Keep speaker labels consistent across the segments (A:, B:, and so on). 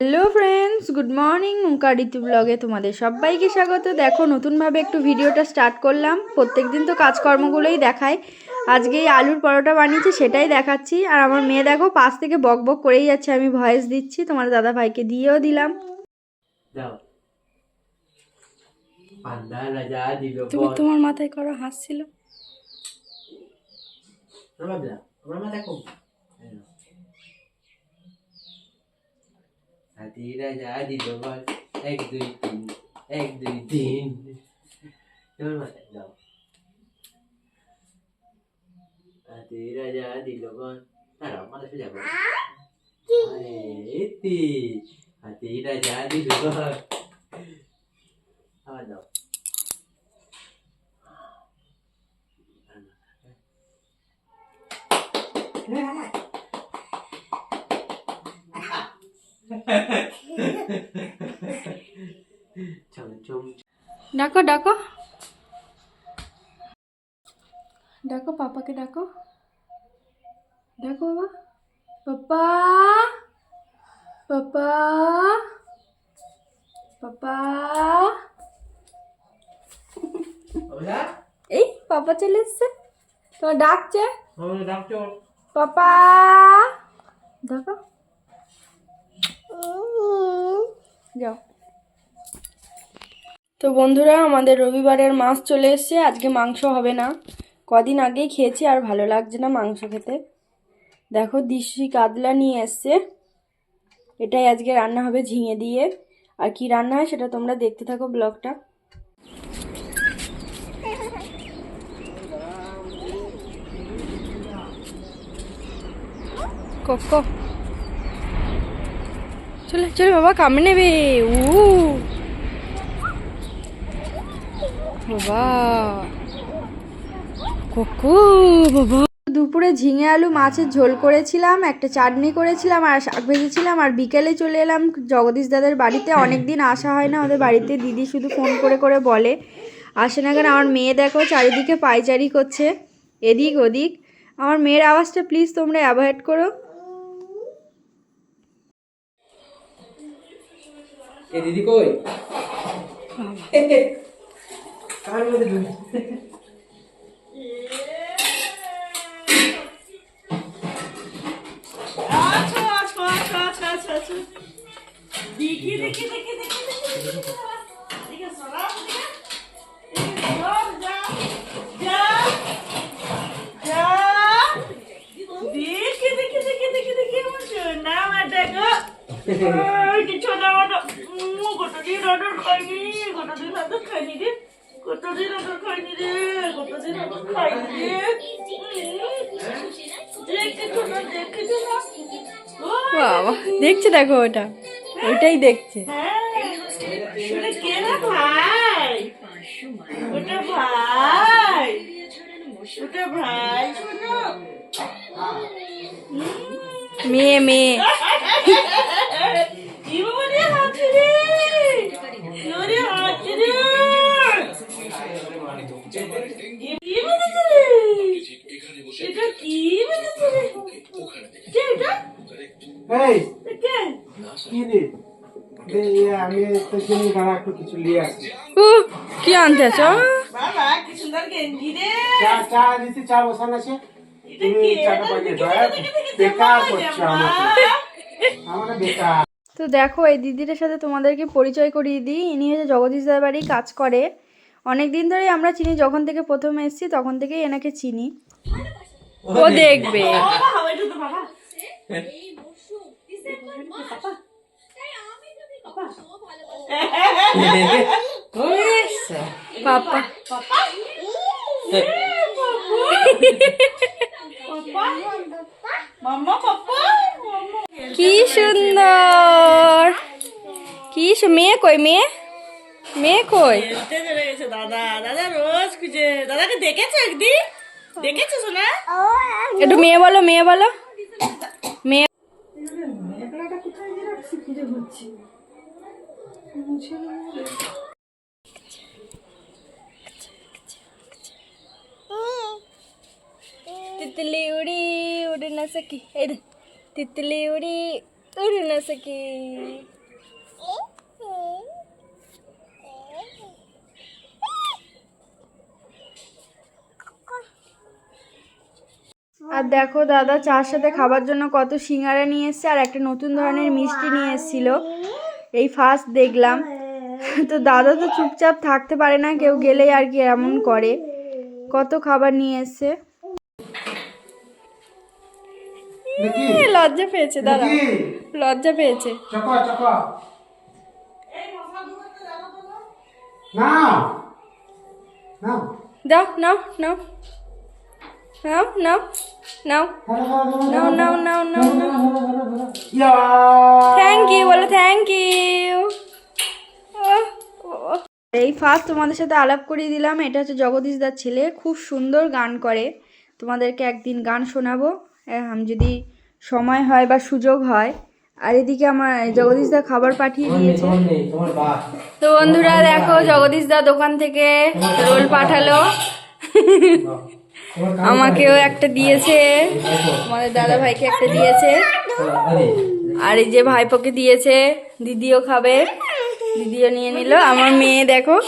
A: Hello friends good morning মুকারিতু ব্লগে তোমাদের সবাইকে স্বাগত। দেখো নতুনভাবে একটু ভিডিওটা স্টার্ট করলাম। প্রত্যেক দিন তো কাজকর্মগুলোই দেখায়। আজকে এই আলুর পরোটা বানিয়েছি সেটাই দেখাচ্ছি। আর আমার মেয়ে দেখো পাশ থেকে বক বক করেই যাচ্ছে আমি ভয়েস দিচ্ছি তোমার দাদা ভাইকে দিয়েও দিলাম।
B: তুমি
A: তোমার মাথায় করো হাসছিল।
B: আমার দাও আমার মা দেখো হাতি রাজা দিল বল এক দুই তিন এক দুই তিন তোমার মাথায় দাও হাতি রাজা দিল বল দাঁড়াও মাথা সোজা করো এতি হাতি রাজা দিল বল আবার দাও চম
A: ডাকো ডাকো। ডাকো পাপাকে ডাকো। ডাকো বাবা। পাপা! পাপা! পাপা! এই পাপা চলে এসছে। তোমার ডাকছে? পাপা! দেখো যাও। তো বন্ধুরা, আমাদের রবিবারের মাছ চলে এসছে। আজকে মাংস হবে না। কদিন আগেই খেয়েছি আর ভালো লাগছে না মাংস খেতে। দেখো, দিশি কাতলা নিয়ে এসছে। এটাই আজকে রান্না হবে ঝিঙে দিয়ে। আর কি রান্না হয় সেটা তোমরা দেখতে থাকো ব্লগটা। চলে চলে বাবা কামে নেবে। উ বাবা। কোকো বাবা। দুপুরে ঝিঙে আলু মাছের ঝোল করেছিলাম একটা চাটনি করেছিলাম আর শাক ভেজেছিলাম আর বিকেলে চলে এলাম জগদীশ দাদের বাড়িতে। অনেক দিন আসা হয় না ওদের বাড়িতে দিদি শুধু ফোন করে করে বলে। আসে না কেন আমার মেয়ে দেখো চারিদিকে পাইচারি করছে এদিক ওদিক। আমার মেয়ের আওয়াজটা প্লিজ তোমরা অ্যাভয়েড করো।
B: দিদি কই? Görmedim.
C: aç aç aç aç aç aç. Diki diki diki diki diki diki. Diki sonra diki. Diki sonra da. Ya. Ya. Diki diki diki diki diki musun? Nam ada ke? Kita nak nak. Mu kau tu dia nak nak kau ni, kau tu dia nak nak kau ni dia. কার মধ্যে ঢুকে বাবা
A: দেখছে দেখো ওটা
C: ওইটাই
A: দেখছে।
B: ওটা
C: ভাই ওটা ভাই ওটা
A: মেয়ে মেয়ে
C: কি বলে হাতে রে ওরে হাতে রে কি বলেছে রে এটা কি বলেছে রে কে এটা
D: এই
C: কে
D: কি রে দে, এ, আমি তোর জন্য দাঁড়া একটু কিছু নিয়ে আসি।
A: কি আনতে আছো?
C: বাবা কি সুন্দর গেঞ্জি রে। চা
D: চা দিতে চা বসান আছে।
C: তুমি চাটা পাঠিয়ে দাও। হ্যাঁ? বেকার করছ আমাকে।
D: আমাকে বেকার।
A: তো দেখো এই দিদিটার সাথে তোমাদেরকে পরিচয় করিয়ে দিই। ইনি হচ্ছে জগদীশ দার বাড়ি কাজ করে। অনেক দিন ধরেই আমরা চিনি যখন থেকে প্রথমে এসেছি তখন থেকেই এনাকে চিনি।
B: ও দেখবে।
C: পাপা কি
A: সুন্দর। কি মেয়ে কই মেয়ে? মেয়ে কই?
C: চলে গেছে দাদা। দাদা রোজ খুঁজে। দাদাকে দেখেছ একদিন? দেখেছ শোনা
A: একটু মেয়ে বলো মেয়ে বলো। মেয়ে উড়ি উড়ে না সকি এই দে তিতলি উড়ি উড়ে না সকি আর দেখো দাদা, চার সাথে খাবার জন্য কত সিঙ্গারা নিয়ে এসছে আর একটা নতুন ধরনের মিষ্টি নিয়ে এসেছিল। এই ফার্স্ট দেখলাম। তো দাদা তো চুপচাপ থাকতে পারে না কেউ গেলেই আর কি এমন করে। কত খাবার নিয়ে এসছে? লজ্জা পেয়েছে দাদা লজ্জা পেয়েছে। দাও নাও নাও। নাও নাও নাও
D: নাও নাও
A: নাও নাও
D: নাও থ্যাংক ইউ বলো
A: থ্যাংক ইউ এই ফার্স্ট তোমাদের সাথে আলাপ করিয়ে দিলাম। এটা হচ্ছে জগদীশ দার ছেলে। খুব সুন্দর গান করে। তোমাদেরকে একদিন গান শোনাবো। আমি যদি সময় হয় বা সুযোগ হয়। আর এদিকে আমার জগদীশ দা খাবার পাঠিয়ে দিয়েছে। তো বন্ধুরা দেখো জগদীশ দা দোকান থেকে রোল পাঠালো।
B: আমাকেও
A: একটা দিয়েছে। আমাদের দাদা ভাইকে একটা দিয়েছে। আর এই যে ভাইপোকে দিয়েছে, দিদিও খাবে। দিদিও নিয়ে নিল। আমার মেয়ে দেখো।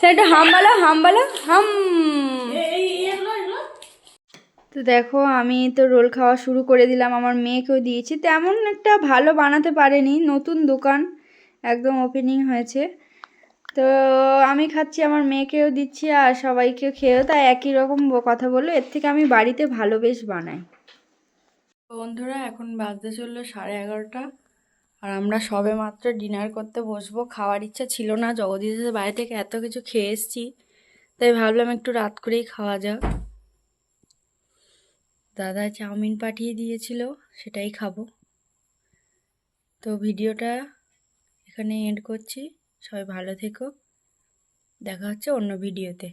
A: সেটা হাম বলো হাম। বলো হাম তো দেখো, আমি তো রোল খাওয়া শুরু করে দিলাম। আমার মেয়েকেও দিয়েছি। তেমন একটা ভালো বানাতে পারেনি। নতুন দোকান। একদম ওপেনিং হয়েছে। তো আমি খাচ্ছি, আমার মেয়েকেও দিচ্ছি আর সবাইকেও খেয়েও। তাই একই রকম কথা বলল। এর থেকে আমি বাড়িতে ভালো বেশ বানাই। বন্ধুরা, এখন বাজতে চলল সাড়ে এগারোটা। আর আমরা সবে মাত্র ডিনার করতে বসবো। খাওয়ার ইচ্ছা ছিল না। জগদীশের বাড়ি থেকে এত কিছু খেয়ে এসেছি। তাই ভাবলাম একটু রাত করেই খাওয়া যাক। দাদা চাউমিন পাঠিয়ে দিয়েছিল, সেটাই খাব। তো ভিডিওটা এখানে এন্ড করছি। সবাই ভালো থেকো। দেখা হচ্ছে অন্য ভিডিওতে।